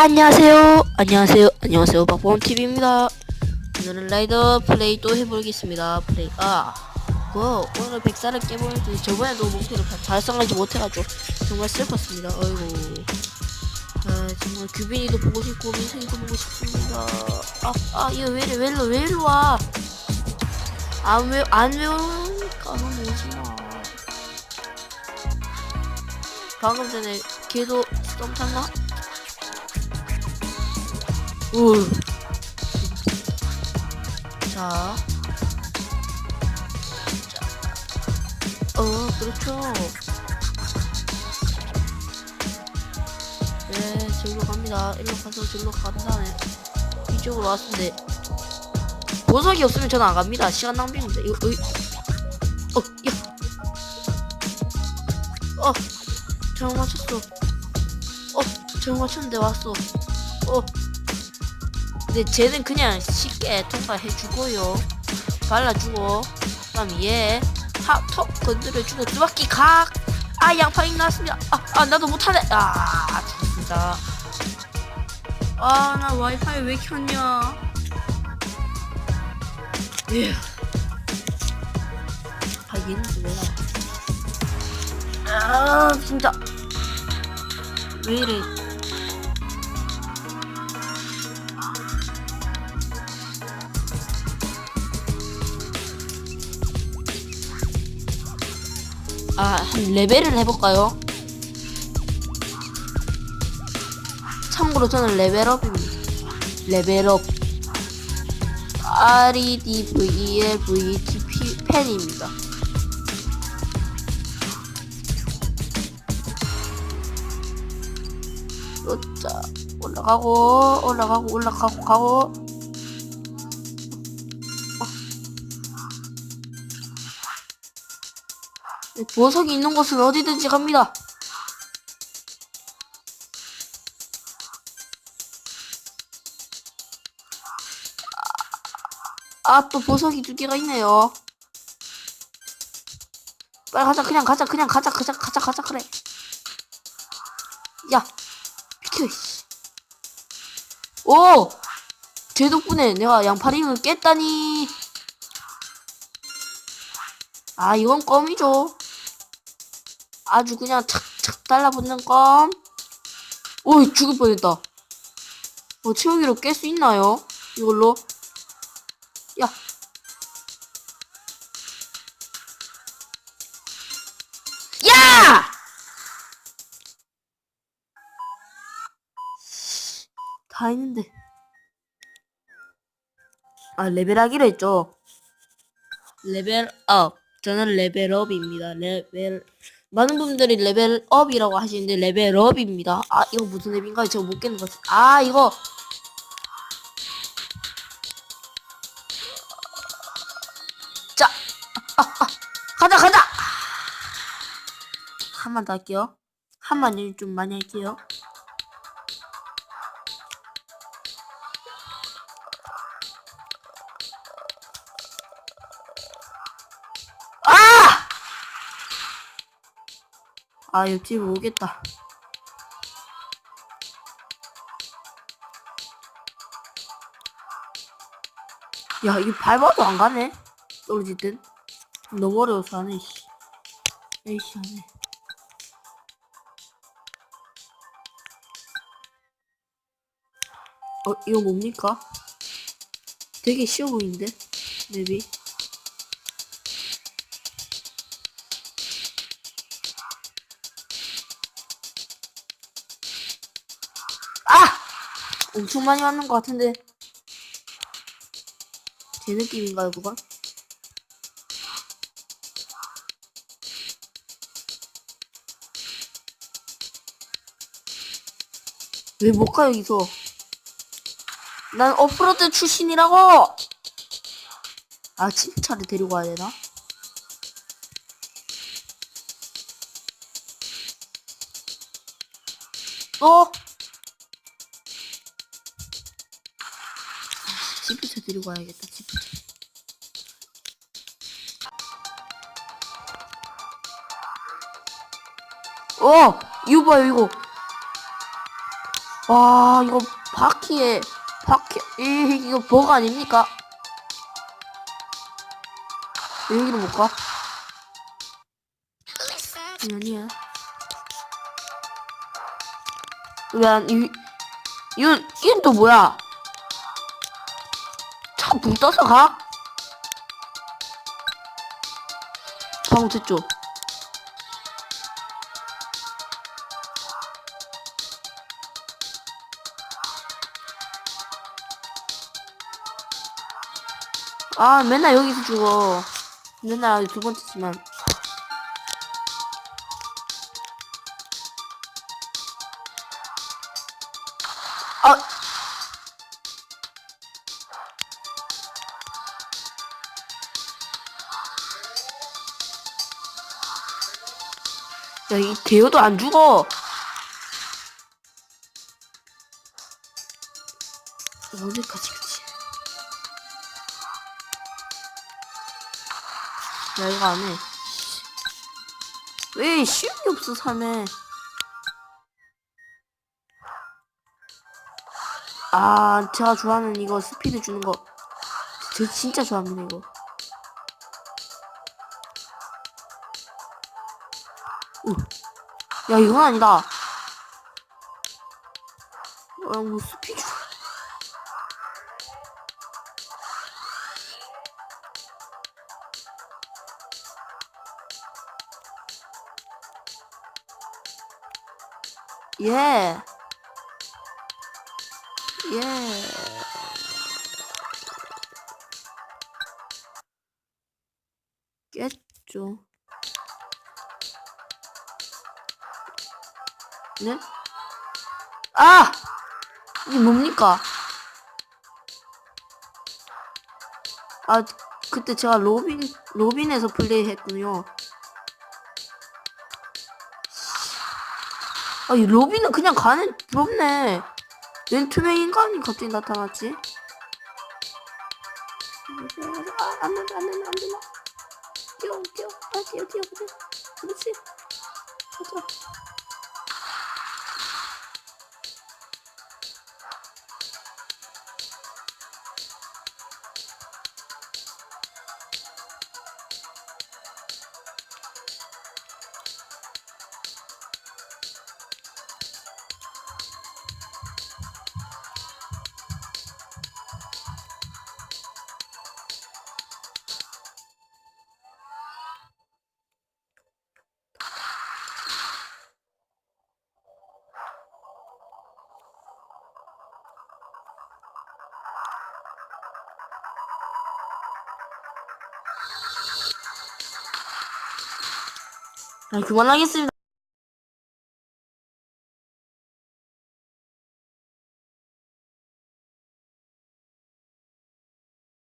안녕하세요. 안녕하세요. 안녕하세요. 박보원 TV입니다. 오늘은 라이더 플레이 또 해보겠습니다. 플레이. 아, 그 오늘 백사를 깨보는데 저번에도 목표를 다 달성하지 못해가지고 정말 슬펐습니다. 어이구. 아, 정말 규빈이도 보고 싶고 민성이도 보고 싶습니다. 아, 아, 이거 왜 이래, 왜 이래, 왜 이리 와? 안 외, 안 외우니까 넌 오지 마. 방금 전에 걔도 썸 탔나? 우. 자. 자. 어, 그렇죠. 네, 저기로 갑니다. 일로 가서 저기로 간 다음에 이쪽으로 왔는데 보석이 없으면 저는 안 갑니다. 시간 낭비입니다. 이거, 이 어, 야. 어, 잘못 맞췄어. 어, 잘못 맞췄는데 왔어. 어. 근데 쟤는 그냥 쉽게 통과해주고요. 발라주고, 그 다음 얘, 하, 턱 건드려주고, 두 바퀴 각! 아, 양파잉 나왔습니다. 아, 아, 나도 못하네. 아, 좋습니다. 아, 나 와이파이 왜 켰냐. 에휴. 아, 얘는 또왜 나와. 아, 진짜. 왜 이래. 아, 한 레벨을 해볼까요? 참고로 저는 레벨업입니다. 레벨업. R E D V E E 펜입니다. 자 올라가고 올라가고 올라가고 가고 보석이 있는 곳은 어디든지 갑니다. 아, 또 보석이 두 개가 있네요. 빨리 가자, 그냥 가자, 그냥 가자, 가자, 가자, 가자, 그래. 야, 비켜, 이씨. 오! 제 덕분에 내가 양파링을 깼다니. 아, 이건 껌이죠. 아주 그냥 착착 달라붙는 껌. 오이, 죽을 뻔했다. 어, 채우기로 깰 수 있나요? 이걸로? 야. 야! 다 했는데. 아, 레벨하기로 했죠. 레벨업. 저는 레벨업입니다. 레벨. 많은 분들이 레벨업이라고 하시는데 레벨업입니다. 아, 이거 무슨 앱인가 요? 제가 못 깼는 것 같아. 아, 이거. 자, 아, 아, 가자, 가자! 한번 더 할게요. 한 번을 좀 많이 할게요. 아, 옆집 오겠다. 야, 이거 밟아도 안 가네? 떨어질 땐. 너무 어려워서 안 해, 씨. 에이씨, 안 해. 어, 이거 뭡니까? 되게 쉬워 보이는데? 맵이. 아! 엄청 많이 왔는 것 같은데. 제 느낌인가요, 그건? 왜 못 가, 여기서? 난 오프로드 출신이라고! 아, 진짜를 데리고 가야 되나? 어? 지프차 데리고 가야겠다, 지프차. 어! 이거 봐요, 이거. 와 이거 바퀴에 바퀴 이 이거 버그 아닙니까? 여기로 볼까? 아니야. 왜안 이 이건 이건 또 뭐야? 차불 떠서 가? 방금 됐죠? 아 맨날 여기서 죽어 맨날 두 번째지만 이 대여도 안 죽어. 어디까지 그치? 야, 이거 안 해. 왜 쉬운 게 없어, 삶에. 아, 제가 좋아하는 이거 스피드 주는 거. 저 진짜 좋아합니다, 이거. 야, 이건 아니다. 어, 뭐 스피드. 예. 예. 깼죠. 네? 아! 이게 뭡니까? 아, 그때 제가 로빈, 로빈에서 플레이 했군요. 아, 이 로빈은 그냥 가는, 부럽네. 웬 투명 인간이 갑자기 나타났지? 아, 안 된다, 안 된다, 안 된다. 뛰어, 뛰어, 아, 뛰어, 뛰어, 뛰어. 그렇지. 가자. 그만하겠습니다.